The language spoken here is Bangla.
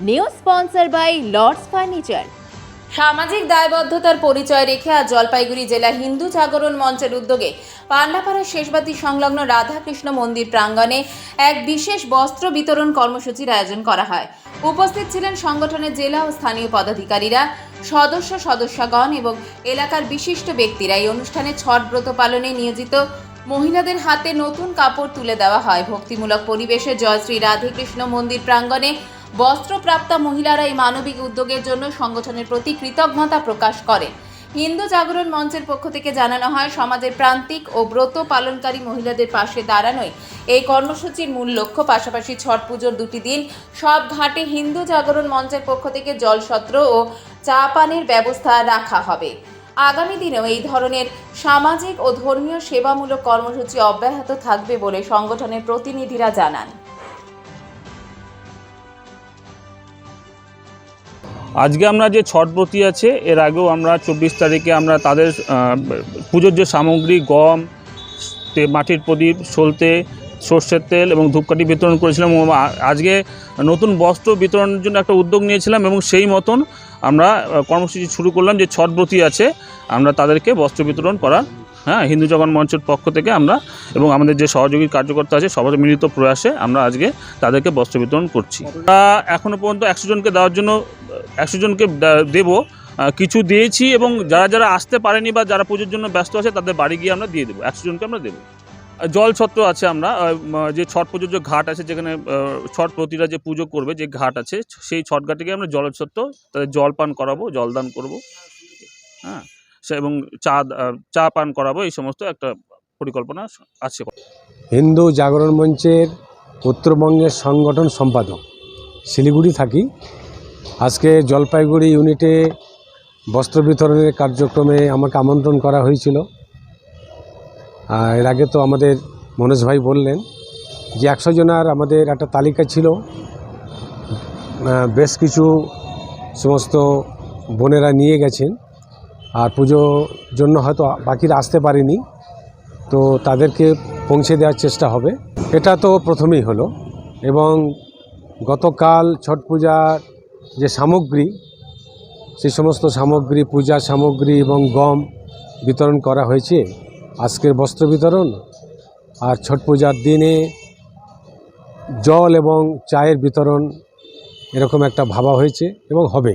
New sponsor by Lords furniture সামাজিক দায়বদ্ধতার পরিচয় রেখে আজ জলপাইগুড়ি জেলা হিন্দু জাগরণ মঞ্চের উদ্যোগে পান্ডাপাড়া শেষবাতি সংলগ্ন রাধাকৃষ্ণ মন্দির প্রাঙ্গণে এক বিশেষ বস্ত্র বিতরণ কর্মসূচির আয়োজন করা হয়। উপস্থিত ছিলেন সংগঠনের জেলা ও স্থানীয় পদাধিকারীরা, সদস্য সদস্যগণ এবং এলাকার বিশিষ্ট ব্যক্তিরা। এই অনুষ্ঠানে ছট ব্রত পালনে নিয়োজিত মহিলাদের হাতে নতুন কাপড় তুলে দেওয়া হয়। ভক্তিমূলক পরিবেশে জয় শ্রী রাধেকৃষ্ণ মন্দির প্রাঙ্গণে বস্ত্রপ্রাপ্তা মহিলারা এই মানবিক উদ্যোগের জন্য সংগঠনের প্রতি কৃতজ্ঞতা প্রকাশ করেন। হিন্দু জাগরণ মঞ্চের পক্ষ থেকে জানানো হয়, সমাজের প্রান্তিক ও ব্রত পালনকারী মহিলাদের পাশে দাঁড়ানোই এই কর্মসূচির মূল লক্ষ্য। পাশাপাশি ছট পুজোর দুটি দিন সব ঘাটে হিন্দু জাগরণ মঞ্চের পক্ষ থেকে জলসত্র ও চা পানের ব্যবস্থা রাখা হবে। আগামী দিনেও এই ধরনের সামাজিক ও ধর্মীয় সেবামূলক কর্মসূচি অব্যাহত থাকবে বলে সংগঠনের প্রতিনিধিরা জানান। আজকে আমরা যে ছটব্রতী আছে, এর আগেও আমরা চব্বিশ তারিখে আমরা তাদের পুজোর যে সামগ্রী, গম মাটির প্রদীপ, সলতে, সর্ষের তেল এবং ধূপকাঠি বিতরণ করেছিলাম আজকে নতুন বস্ত্র বিতরণের জন্য একটা উদ্যোগ নিয়েছিলাম এবং সেই মতন আমরা কর্মসূচি শুরু করলাম যে ছটব্রতী আছে, আমরা তাদেরকে বস্ত্র বিতরণ করার হ্যাঁ হিন্দু জগন মঞ্চের পক্ষ থেকে আমরা এবং আমাদের যে সহযোগী কার্যকর্তা আছে, সবার মিলিত প্রয়াসে আমরা আজকে তাদেরকে বস্ত্র বিতরণ করছি। এখনও পর্যন্ত একশো জনকে দেওয়ার জন্য, একশো জনকে দেবো কিছু দিয়েছি এবং যারা যারা আসতে পারেনি বা যারা পুজোর জন্য ব্যস্ত আছে, তাদের বাড়ি গিয়ে আমরা দিয়ে দেবো। একশো জনকে আমরা দেবো। জল ছত্র আছে আমরা যে ছট পুজোর যে ঘাট আছে, যেখানে ছট প্রতিটা যে পুজো করবে, যে ঘাট আছে, সেই ছট ঘাটে গিয়ে আমরা জল ছত্র, তাদের জল পান করাবো জলদান করব। হ্যাঁ। এবং চা চা পান করাবো, এই সমস্ত একটা পরিকল্পনা আছে। হিন্দু জাগরণ মঞ্চের উত্তরবঙ্গের সংগঠন সম্পাদক, শিলিগুড়ি থাকি। আজকে জলপাইগুড়ি ইউনিটে বস্ত্র বিতরণের কার্যক্রমে আমাকে আমন্ত্রণ করা হয়েছিল। আর এর আগে তো আমাদের মনোজ ভাই বললেন যে একশো জনার আমাদের একটা তালিকা ছিল। বেশ কিছু সমস্ত বোনেরা নিয়ে গেছেন। আর পুজোর জন্য হয়তো বাকিরা আসতে পারেনি, তো তাদেরকে পৌঁছে দেওয়ার চেষ্টা হবে। এটা তো প্রথমেই হলো এবং গতকাল ছট পূজার যে সামগ্রী, সেই সমস্ত সামগ্রী, পূজা সামগ্রী এবং গম বিতরণ করা হয়েছে। আজকের বস্ত্র বিতরণ আর ছট পূজার দিনে জল এবং চায়ের বিতরণ এরকম একটা ভাবা হয়েছে এবং হবে।